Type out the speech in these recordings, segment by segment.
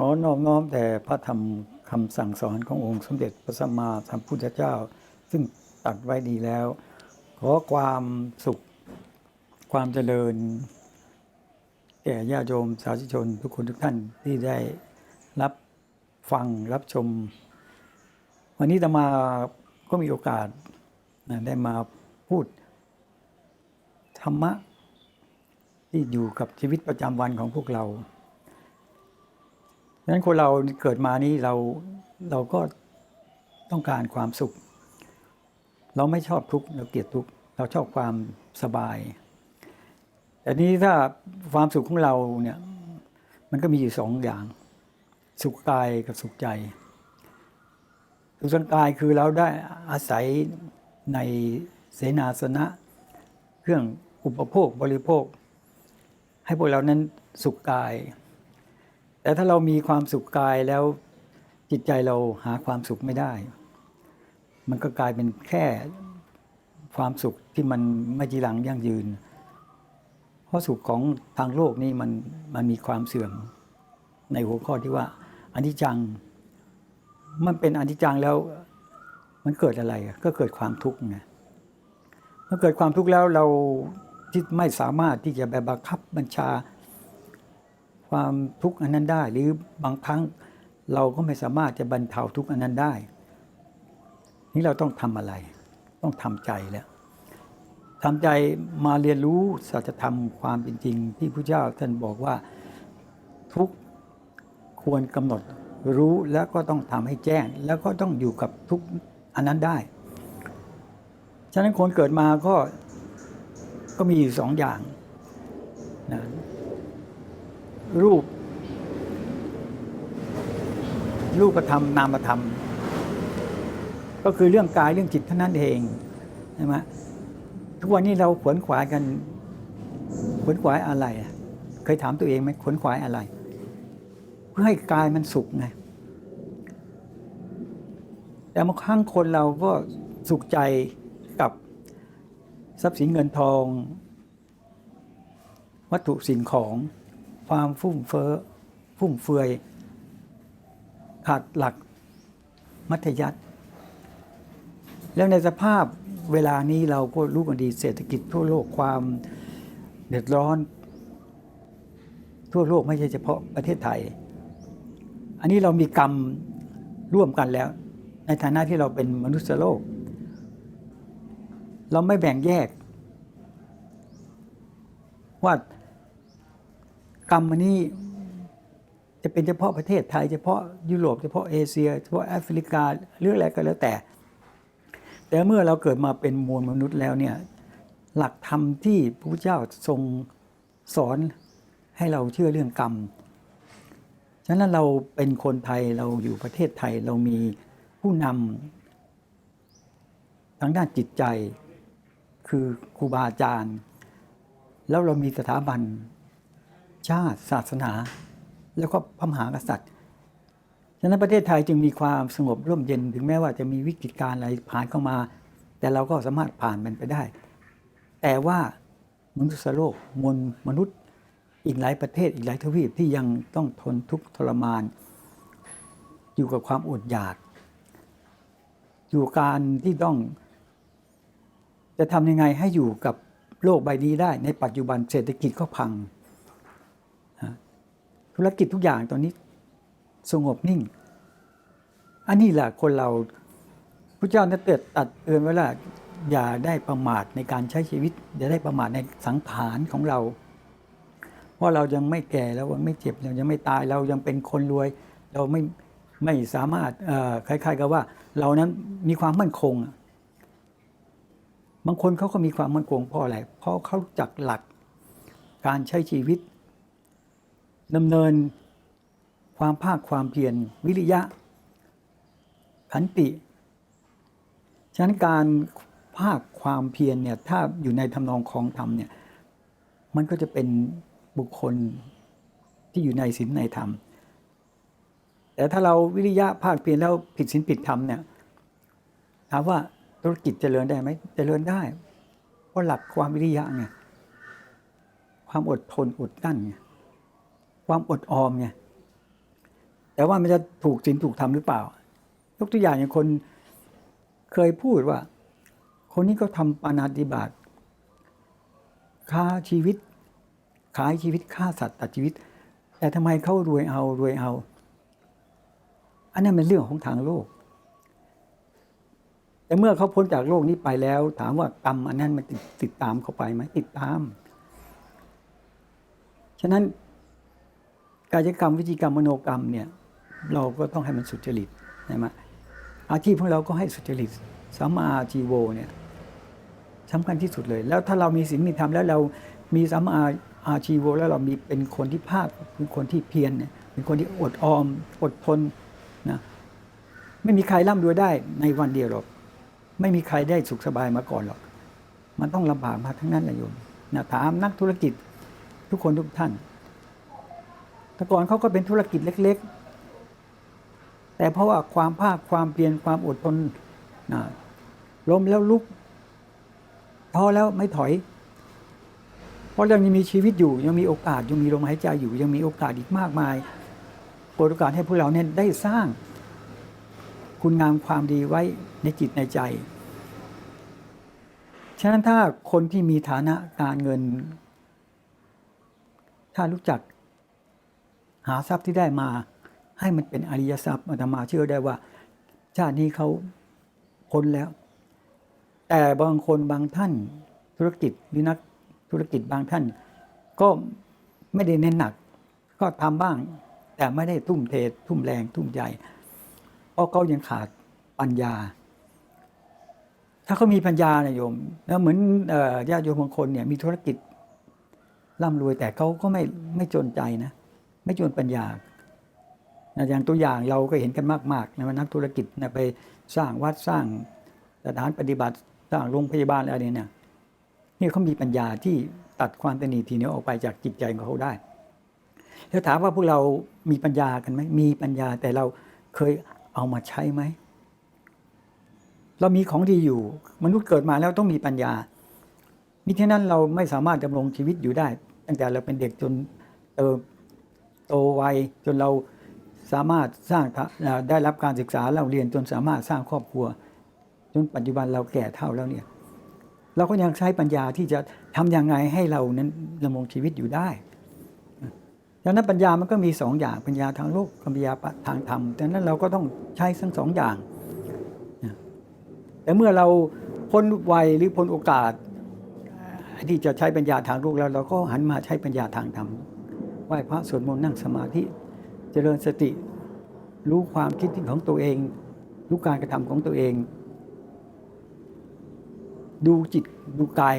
ขอนอบน้อมแต่พระธรรมคำสั่งสอนขององค์สมเด็จพระสัมมาสัมพุทธเจ้า ซึ่งตัดไว้ดีแล้ว ขอความสุข ความเจริญแก่ญาติโยมสาธุชน ทุกคนทุกท่านที่ได้รับฟังรับชม วันนี้จะมาก็มีโอกาสได้มาพูด ธรรมะที่อยู่กับชีวิตประจำวันของพวกเรา ดังนั้นคนเราเกิดมานี้เราเราก็ต้องการความสุข เราไม่ชอบทุกข์เราเกลียดทุกข์เราชอบความสบายแต่นี้ถ้าความสุขของเราเนี่ยมันก็มีอยู่สองอย่าง สุขกายกับสุขใจ สุขกายคือเราได้อาศัยในเสนาสนะ เครื่องอุปโภคบริโภค ให้พวกเรานั้นสุขกาย แต่ถ้าเรามีความสุขกายแล้วจิตใจเราหาความสุขไม่ได้ มันก็กลายเป็นแค่ความสุขที่มันไม่จีรังยั่งยืน เพราะสุขของทางโลกนี่มันมันมีความเสื่อมในหัวข้อที่ว่าอันิจจัง มันเป็นอันิจจังแล้ว มันเกิดอะไรก็เกิดความทุกข์ไงเมื่อเกิดความทุกข์แล้วเราที่ไม่สามารถที่จะแบบบังคับบัญชา ความทุกข์อันนั้นได้ หรือบางครั้งเราก็ไม่สามารถจะบรรเทาทุกข์อันนั้นได้ นี่เราต้องทำอะไร ต้องทำใจแล้วทำใจมาเรียนรู้สัจธรรมความเป็นจริง ที่พระเจ้าท่านบอกว่าทุกข์ควรกำหนดรู้แล้วก็ต้องทำให้แจ้ง แล้วก็ต้องอยู่กับทุกข์อันนั้นได้ ฉะนั้นคนเกิดมาก็ก็มีอยู่สองอย่างนะ รูป รูปธรรมนามธรรม ก็คือเรื่องกายเรื่องจิตเท่านั้นเองใช่ไหมทุกวันนี้เราขวนขวายกันขวนขวายอะไร เคยถามตัวเองไหมขวนขวายอะไร เพื่อให้กายมันสุขไงแต่บางครั้งคนเราก็สุขใจกับทรัพย์สินเงินทอง วัตถุสิ่งของ ความฟุ่มเฟ้อฟุ่มเฟือยขาดหลักมัธยัติ แล้วในสภาพเวลานี้เราก็รู้กันดีเศรษฐกิจทั่วโลกความเดือดร้อน ทั่วโลกไม่ใช่เฉพาะประเทศไทย อันนี้เรามีกรรมร่วมกันแล้ว ในฐานะที่เราเป็นมนุษย์โลก เราไม่แบ่งแยกว่า กรรมอันนี้จะเป็นเฉพาะประเทศไทย เฉพาะยุโรปเฉพาะเอเชีย เฉพาะแอฟริกาหรืออะไรก็แล้วแต่ แต่เมื่อเราเกิดมาเป็นมวลมนุษย์แล้วเนี่ยหลักธรรมที่พระพุทธเจ้าทรงสอนให้เราเชื่อเรื่องกรรม ฉะนั้นเราเป็นคนไทยเราอยู่ประเทศไทยเรามีผู้นำทางด้านจิตใจคือครูบาอาจารย์ แล้วเรามีสถาบัน ชาติศาสนา แล้วก็พระมหากษัตริย์ฉะนั้นประเทศไทยจึงมีความสงบร่มเย็นถึงแม้ว่าจะมีวิกฤตการณ์อะไรผ่านเข้ามา แต่เราก็สามารถผ่านมันไปได้ แต่ว่ามนุษยโลกมวลมนุษย์อีกหลายประเทศอีกหลายทวีปที่ยังต้องทนทุกข์ทรมาน อยู่กับความอดอยาก อยู่การที่ต้อง จะทำยังไงให้อยู่กับโลกใบนี้ได้ในปัจจุบันเศรษฐกิจก็พัง ธุรกิจทุกอย่างตอนนี้สงบนิ่ง อันนี้แหละคนเราพระเจ้าได้เตือนตัดเตือนไว้ว่าอย่าได้ประมาทในการใช้ชีวิต อย่าได้ประมาทในสังขารของเรา เพราะเรายังไม่แก่แล้วไม่เจ็บเรายังไม่ตายเรายังเป็นคนรวย เราไม่ไม่สามารถเอ่อคล้ายๆกับว่า เรานั้นมีความมั่นคง บางคนเขาก็มีความมั่นคงเพราะอะไรเพราะเขารู้จักหลักการใช้ชีวิต ดำเนินความภาคความเพียรวิริยะ ขันติฉะนั้นการภาคความเพียรเนี่ยถ้าอยู่ในทำนองของธรรมเนี่ยมันก็จะเป็นบุคคลที่อยู่ในศีลในธรรม แต่ถ้าเราวิริยะภาคเพียรแล้วผิดศีลผิดธรรมเนี่ยถามว่าธุรกิจเจริญได้ไหมเจริญได้เพราะหลักความวิริยะไงความอดทนอดกั้นไง ความอดออมไงแต่ว่ามันจะถูกศีลถูกธรรมหรือเปล่า ยกตัวอย่างอย่างคนเคยพูดว่า คนนี้ก็ทำปานาติบาตฆ่าชีวิตขายชีวิตฆ่าสัตว์ตัดชีวิต แต่ทำไมเขารวยเอารวยเอา อันนั้นเป็นเรื่องของทางโลก แต่เมื่อเขาพ้นจากโลกนี้ไปแล้ว ถามว่ากรรมอันนั้นมันติดตามเขาไปไหมติดตาม ฉะนั้น กายกรรมวิจีกรรมมโนกรรมเนี่ยเราก็ต้องให้มันสุจริตใช่ไหมอาชีพของเราก็ให้สุจริตสัมมาอาชีโวเนี่ยสำคัญที่สุดเลย แล้วถ้าเรามีศีลมีธรรมแล้วเรามีสัมมาอาชีโว แล้วเรามีเป็นคนที่ภาคเป็นคนที่เพียรเนี่ยเป็นคนที่อดออม อดทนนะไม่มีใครร่ำรวยได้ในวันเดียวหรอก ไม่มีใครได้สุขสบายมาก่อนหรอก มันต้องลำบากมาทั้งนั้นแหละโยมนะถามนักธุรกิจทุกคนทุกท่าน แต่ก่อนเขาก็เป็นธุรกิจเล็ก ๆ แต่เพราะว่าความภาคความเพียรความอดทนนะล้มแล้วลุกท้อแล้วไม่ถอย เพราะยังมีชีวิตอยู่ยังมีโอกาสยังมีลมหายใจอยู่ ยังมีโอกาสอีกมากมายโปรดโอกาสให้พวกเราเนี่ยได้สร้าง คุณงามความดีไว้ในจิตในใจ ฉะนั้นถ้าคนที่มีฐานะการเงิน ถ้ารู้จัก หาทรัพย์ที่ได้มา ให้มันเป็นอริยทรัพย์อาตมาเชื่อได้ว่า ชาตินี้เขาพ้นแล้ว แต่บางคนบางท่านธุรกิจหรือนักธุรกิจบางท่าน ก็ไม่ได้เน้นหนัก ก็ทำบ้าง แต่ไม่ได้ทุ่มเททุ่มแรงทุ่มใจเพราะเขายังขาดปัญญา ถ้าเขามีปัญญานะโยมแล้วเหมือนญาติโยมบางคนเนี่ยมีธุรกิจร่ำรวยแต่เขาก็ไม่ไม่จนใจนะ ไม่จนปัญญาอย่างตัวอย่างเราก็เห็นกันมากๆนะว่านักธุรกิจนะไปสร้างวัดสร้างสถานปฏิบัติสร้างโรงพยาบาลอะไรเนี่ยนี่เขามีปัญญาที่ตัดความตนีทีเหนียวออกไปจากจิตใจของเขาได้ แล้วถามว่าพวกเรามีปัญญากันไหมมีปัญญาแต่เราเคยเอามาใช้ไหม เรามีของดีอยู่ มนุษย์เกิดมาแล้วต้องมีปัญญามิฉะนั้นเราไม่สามารถดำรงชีวิตอยู่ได้ ตั้งแต่เราเป็นเด็กจนเติบ โตวัยจนเราสามารถสร้างได้รับการศึกษาเราเรียนจนสามารถสร้างครอบครัว จนปัจจุบันเราแก่เท่าแล้วเนี่ยเราก็ยังใช้ปัญญาที่จะทำยังไงให้เรานั้นดำรงชีวิตอยู่ได้ดังนั้นปัญญามันก็มีสองอย่างปัญญาทางโลกกับปัญญาทางธรรมดังนั้นเราก็ต้องใช้ทั้งสองอย่างแต่เมื่อเราพ้นวัยหรือพ้นโอกาส ที่จะใช้ปัญญาทางโลกแล้วเราก็หันมาใช้ปัญญาทางธรรม ไหว้พระสวดมนต์นั่งสมาธิเจริญสติ รู้ความคิดของตัวเอง รู้การกระทำของตัวเอง ดูจิตดูกาย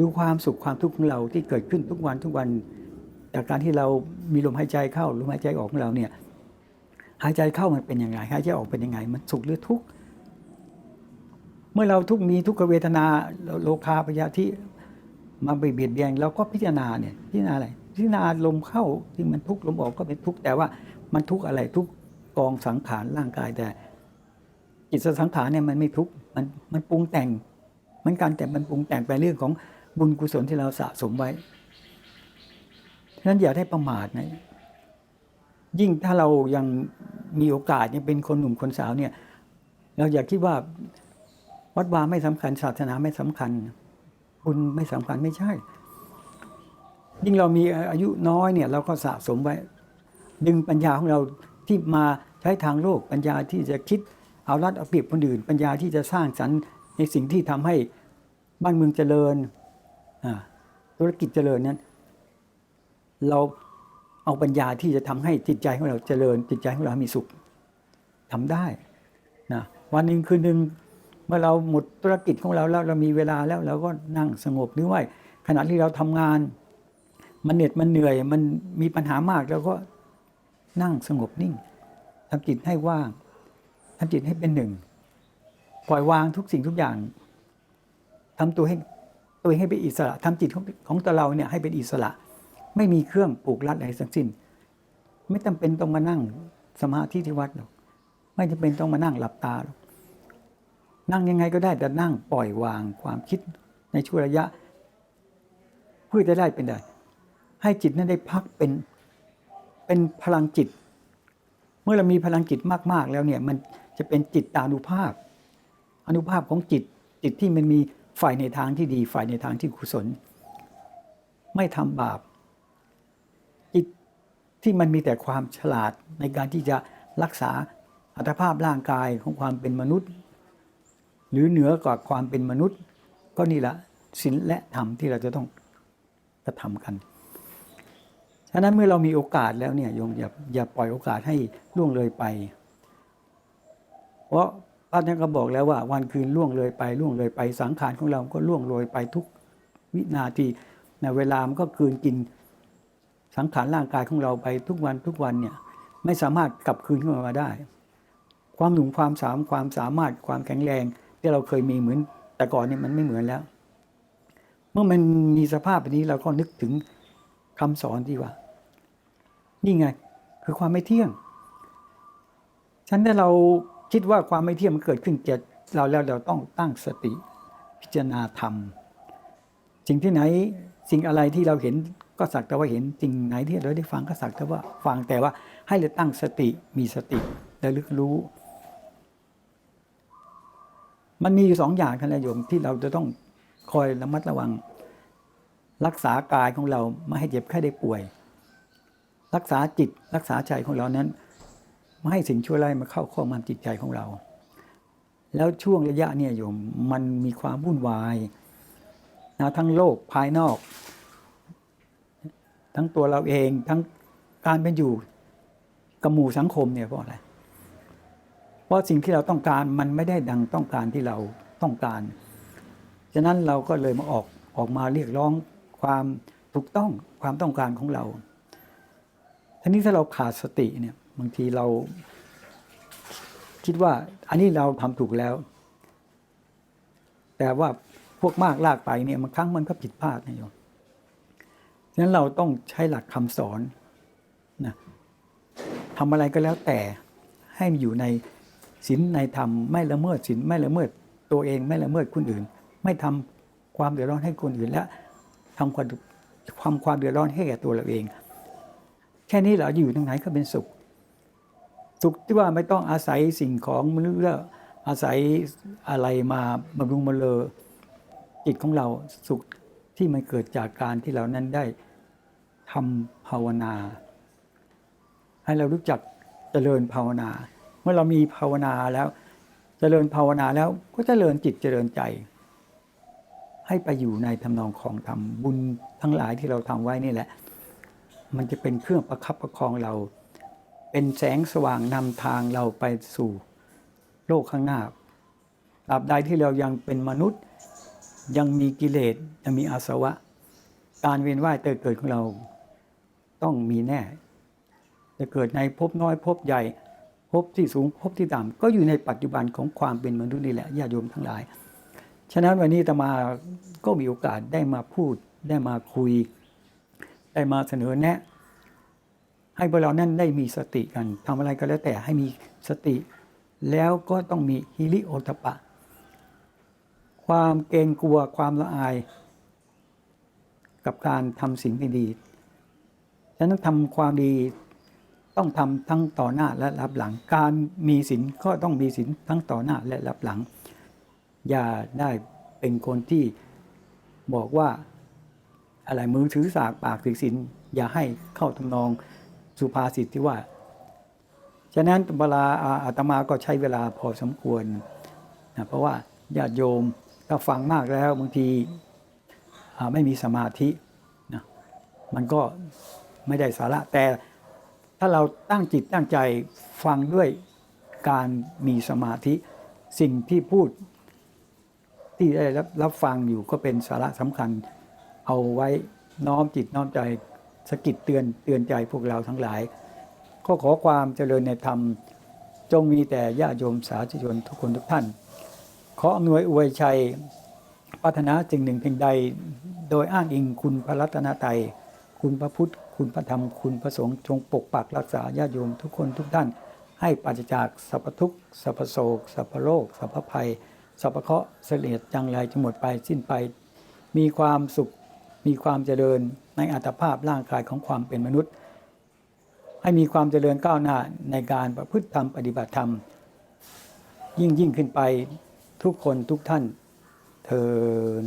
ดูความสุขความทุกข์ของเราที่เกิดขึ้นทุกวันทุกวัน จากการที่เรามีลมหายใจเข้าลมหายใจออกของเราเนี่ยหายใจเข้ามันเป็นยังไงหายใจออกเป็นยังไง มันสุขหรือทุกข์เมื่อเราทุกมีทุกขเวทนาโลคาพยาธิมาเบียดเบียนเราก็พิจารณาเนี่ยพิจารณาอะไร พิจารณาลมเข้าที่มันทุกลมออกก็เป็นทุกแต่ว่ามันทุกอะไรทุกกองสังขารร่างกายแต่จิตสังขารเนี่ยมันไม่ทุกมันมันปรุงแต่งเหมันการแต่มันปรุงแต่งไปเรื่องของบุญกุศลที่เราสะสมไว้ฉะนั้นอย่าได้ประมาทนะยิ่งถ้าเรายังมีโอกาสยังเป็นคนหนุ่มคนสาวเนี่ย เราอย่าคิดว่าวัดวาไม่สำคัญศาสนาไม่สำคัญบุญไม่สำคัญไม่ใช่ ยิ่งเรามีอายุน้อยเนี่ยเราก็สะสมไว้ ดึงปัญญาของเราที่มาใช้ทางโลกปัญญาที่จะคิดเอารัดเอาเปรียบคนอื่น ปัญญาที่จะสร้างสรรค์ในสิ่งที่ทำให้บ้านเมืองเจริญธุรกิจเจริญนั้น เราเอาปัญญาที่จะทำให้จิตใจของเราเจริญ จิตใจของเรามีสุขทำได้นะวันหนึ่งคืนหนึ่งเมื่อเราหมดธุรกิจของเราแล้วเรามีเวลาแล้วเราก็นั่งสงบหรือว่าขณะที่เราทำงาน มันเหน็ดมันเหนื่อยมันมีปัญหามากเราก็นั่งสงบนิ่งทำจิตให้ว่างทำจิตให้เป็นหนึ่ง ปล่อยวางทุกสิ่งทุกอย่างทำตัวให้ตัวเองให้เป็นอิสระทำจิตของของตัวเราเนี่ยให้เป็นอิสระ ไม่มีเครื่องผูกรัดอะไรทั้งสิ้น ไม่จำเป็นต้องมานั่งสมาธิที่วัดหรอกไม่จำเป็นต้องมานั่งหลับตาหรอกนั่งยังไงก็ได้แต่นั่งปล่อยวางความคิดในช่วงระยะเพื่อจะได้เป็นได้ ให้จิตนั้นได้พักเป็นเป็นพลังจิต เมื่อเรามีพลังจิตมาก ๆ แล้วเนี่ยมันจะเป็นจิตตานุภาพ อนุภาพของจิตจิตที่มันมีฝ่ายในทางที่ดี ฝ่ายในทางที่กุศล ไม่ทำบาป จิตที่มันมีแต่ความฉลาดในการที่จะรักษาอัตภาพร่างกายของความเป็นมนุษย์ หรือเหนือกว่าความเป็นมนุษย์ ก็นี่แหละศีลและธรรมที่เราจะต้องกระทำกัน ฉะนั้นเมื่อเรามีโอกาสแล้วเนี่ยโยมอย่าอย่าปล่อยโอกาสให้ล่วงเลยไป เพราะพระท่านก็บอกแล้วว่าวันคืนล่วงเลยไปล่วงเลยไป สังขารของเราก็ล่วงเลยไปทุกวินาทีในเวลามันก็คืนกินสังขารร่างกายของเราไปทุกวันทุกวันเนี่ยไม่สามารถกลับคืนขึ้นมาได้ ความหนุ่มความสามความสามารถความแข็งแรง ที่เราเคยมีเหมือน แต่ก่อนเนี่ยมันไม่เหมือนแล้ว เมื่อมันมีสภาพแบบนี้เราก็นึกถึง คำสอนที่ว่า นี่ไง คือความไม่เที่ยงฉันถ้าเราคิดว่าความไม่เที่ยงมันเกิดขึ้นแก่เราแล้วเราต้องตั้งสติ พิจารณาธรรม สิ่งที่ไหนสิ่งอะไรที่เราเห็นก็สักแต่ว่าเห็นสิ่งไหนที่เราได้ฟังก็สักแต่ว่าฟังแต่ว่าให้เราตั้งสติมีสติและลึกรู้ มันมีอยู่สองอย่างท่านนายโยมที่เราจะต้องคอยระมัดระวัง รักษากายของเราไม่ให้เจ็บไข้ได้ป่วย รักษาจิตรักษาใจของเรานั้น ไม่ให้สิ่งชั่วร้ายมาเข้าข้อมันจิตใจของเรา แล้วช่วงระยะเนี่ยโยมมันมีความวุ่นวายนะทั้งโลกภายนอก ทั้งตัวเราเองทั้งการเป็นอยู่กับหมู่สังคมเนี่ยเพราะอะไรเพราะสิ่งที่เราต้องการมันไม่ได้ดังต้องการที่เราต้องการ ฉะนั้นเราก็เลยมาออกออกมาเรียกร้อง ความถูกต้องความต้องการของเราทีนี้ถ้าเราขาดสติเนี่ยบางทีเราคิดว่าอันนี้เราทำถูกแล้ว แต่ว่าพวกมากลากไปเนี่ยบางครั้งมันก็ผิดพลาดนะโยมฉะนั้นเราต้องใช้หลักคำสอนนะทำอะไรก็แล้วแต่ให้มันอยู่ในศีลในธรรมไม่ละเมิดศีลไม่ละเมิดตัวเองไม่ละเมิดคนอื่น ไม่ทำความเดือดร้อนให้คนอื่นและ ทำความความความเดือดร้อนให้แก่ตัวเราเอง แค่นี้เราอยู่ตรงไหนก็เป็นสุขสุขที่ว่าไม่ต้องอาศัยสิ่งของมนุษย์แล้วอาศัยอะไรมาบำรุงมาเลอจิตของเราสุขที่มันเกิดจากการที่เรานั้นได้ทำภาวนา ให้เรารู้จักเจริญภาวนา เมื่อเรามีภาวนาแล้ว เจริญภาวนาแล้วก็เจริญจิตเจริญใจ ให้ไปอยู่ในทำนองของธรรมบุญทั้งหลายที่เราทำไว้นี่แหละ มันจะเป็นเครื่องประคับประคองเรา เป็นแสงสว่างนำทางเราไปสู่โลกข้างหน้าตราบใดที่เรายังเป็นมนุษย์ยังมีกิเลสยังมีอาสวะ การเวียนว่ายเกิเกิดของเราต้องมีแน่ จะเกิดในภพน้อยภพใหญ่ภพที่สูงภพที่ต่ำก็อยู่ในปัจจุบันของความเป็นมนุษย์นี่แหละญาติโยมทั้งหลาย ฉะนั้นวันนี้ตมาก็มีโอกาสได้มาพูดได้มาคุย ได้มาเสนอแนะ ให้พวกเรานั้นได้มีสติกันทำอะไรก็แล้วแต่ให้มีสติ แล้วก็ต้องมีฮิริโอตปะ ความเกรงกลัวความละอาย กับการทำสิ่งที่ดีฉะนั้นทำความดีต้องทำทั้งต่อหน้าและรับหลัง การมีศีลก็ต้องมีศีลทั้งต่อหน้าและรับหลัง อย่าได้เป็นคนที่บอกว่าอะไรมือถือสากปากถือศีลอย่าให้เข้าทำนองสุภาษิตที่ว่า ฉะนั้นเวลาอาตมาก็ใช้เวลาพอสมควรนะเพราะว่าญาติโยมถ้าฟังมากแล้วบางทีไม่มีสมาธินะมันก็ไม่ได้สาระ แต่ถ้าเราตั้งจิตตั้งใจฟังด้วยการมีสมาธิ สิ่งที่พูด ที่ได้รับรับฟังอยู่ก็เป็นสาระสำคัญ เอาไว้น้อมจิตน้อมใจสะกิดเตือนเตือนใจพวกเราทั้งหลายก็ขอความเจริญในธรรม จงมีแต่ญาติโยมสาธุชนทุกคนทุกท่าน ขออำนวยอวยชัยพัฒนาสิ่งหนึ่งเพียงใด โดยอ้างอิงคุณพระรัตนตรัยคุณพระพุทธ คุณพระธรรม คุณพระสงฆ์จงปกปักรักษาญาติโยมทุกคนทุกท่าน ให้ปราศจากสรรพทุกข์สรรพโศกสรรพโรคสรรพภัย สัพเคราะห์เสลียดจางไรจะหมดไปสิ้นไป มีความสุขมีความเจริญในอัตภาพร่างกายของความเป็นมนุษย์ ให้มีความเจริญก้าวหน้าในการประพฤติธรรมปฏิบัติธรรม ยิ่งยิ่งขึ้นไปทุกคนทุกท่านเทิน